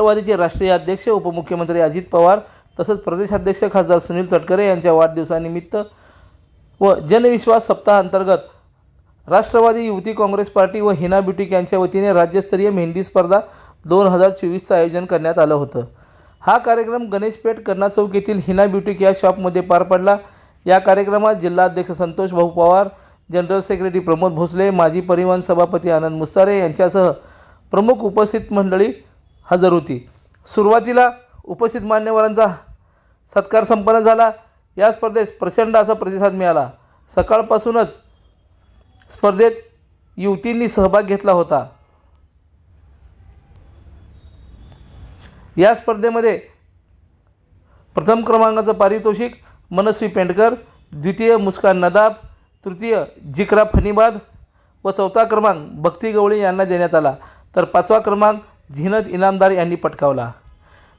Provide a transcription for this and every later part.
राष्ट्रवादीचे राष्ट्रीय अध्यक्ष उपमुख्यमंत्री अजित पवार तसंच प्रदेशाध्यक्ष खासदार सुनील तटकरे यांच्या वाढदिवसानिमित्त व जनविश्वास सप्ताहांतर्गत राष्ट्रवादी युवती काँग्रेस पार्टी व हिना ब्युटिक यांच्या वतीने राज्यस्तरीय मेहंदी स्पर्धा दोन हजार चोवीसचं आयोजन करण्यात आलं होतं. हा कार्यक्रम गणेशपेठ कर्णा चौक येथील हिना ब्युटिक या शॉपमध्ये पार पडला. या कार्यक्रमात जिल्हाध्यक्ष संतोष भाऊ पवार जनरल सेक्रेटरी प्रमोद भोसले माजी परिवहन सभापती आनंद मुस्तारे यांच्यासह प्रमुख उपस्थित मंडळी हजर होती. सुरुवातीला उपस्थित मान्यवरांचा सत्कार संपन्न झाला. या स्पर्धेस प्रचंड असा प्रतिसाद मिळाला. सकाळपासूनच स्पर्धेत युवतींनी सहभाग घेतला होता. या स्पर्धेमध्ये प्रथम क्रमांकाचं पारितोषिक मनस्वी पेंडकर द्वितीय मुस्कान नदाब तृतीय जिकरा फनीबाद व चौथा क्रमांक भक्ती गवळी यांना देण्यात आला. तर पाचवा क्रमांक झिनत इनामदार यांनी पटकावला.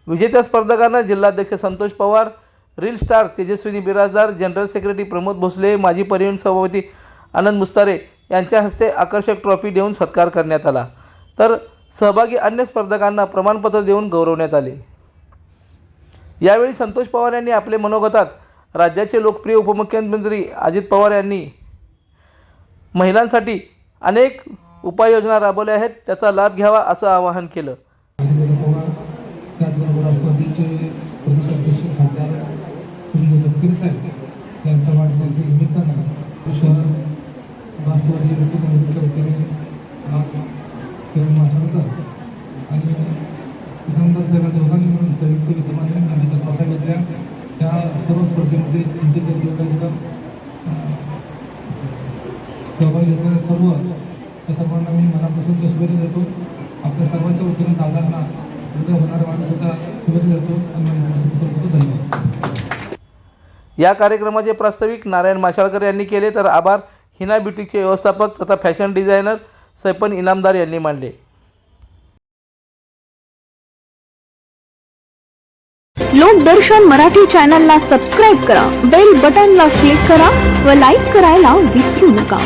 विजेत्या स्पर्धकांना जिल्हाध्यक्ष Santosh Pawar reel star Tejaswini Birajdar general secretary Pramod Bhosale माजी परिवहन सभापती आनंद मुस्तारे यांच्या हस्ते आकर्षक ट्रॉफी देऊन सत्कार करण्यात आला. तर सहभागी अन्य स्पर्धकांना प्रमाणपत्र देऊन गौरवण्यात आले. यावेळी संतोष पवार यांनी आपले मनोगतात राज्याचे लोकप्रिय उपमुख्यमंत्री अजित पवार यांनी महिलांसाठी अनेक उपाययोजना राबवल्या आहेत त्याचा लाभ घ्यावा असं आवाहन केलं. त्याचबरोबर यांच्या वाढदिवसाच्या निमित्तानं शहर राष्ट्रवादी वतीने आज आणि इनामदार साहेब दोघांनी मिळून संयुक्त विद्यमाने ज्या स्पर्धा घेतल्या त्या सर्व स्पर्धेमध्ये इंटिग्रेट योगाच्या सहभागी घेतलेल्या सर्व त्या सर्वांना मी मनापासून शुभेच्छा देतो. आपल्या सर्वांच्या वतीने दादांना उद्या होणाऱ्या वाढदिवसाच्या शुभेच्छा देतो. आणि धन्यवाद. या कार्यक्रमाचे प्रास्ताविक नारायण माशाळकर यांनी केले. तर आभार. हिना ब्युटिकचे व्यवस्थापक तथा फॅशन डिझायनर सैपन इनामदार यांनी मानले लोकदर्शन मराठी चॅनलला सबस्क्राईब करा. बेल बटनला क्लिक करा व लाईक करायला विसरू नका.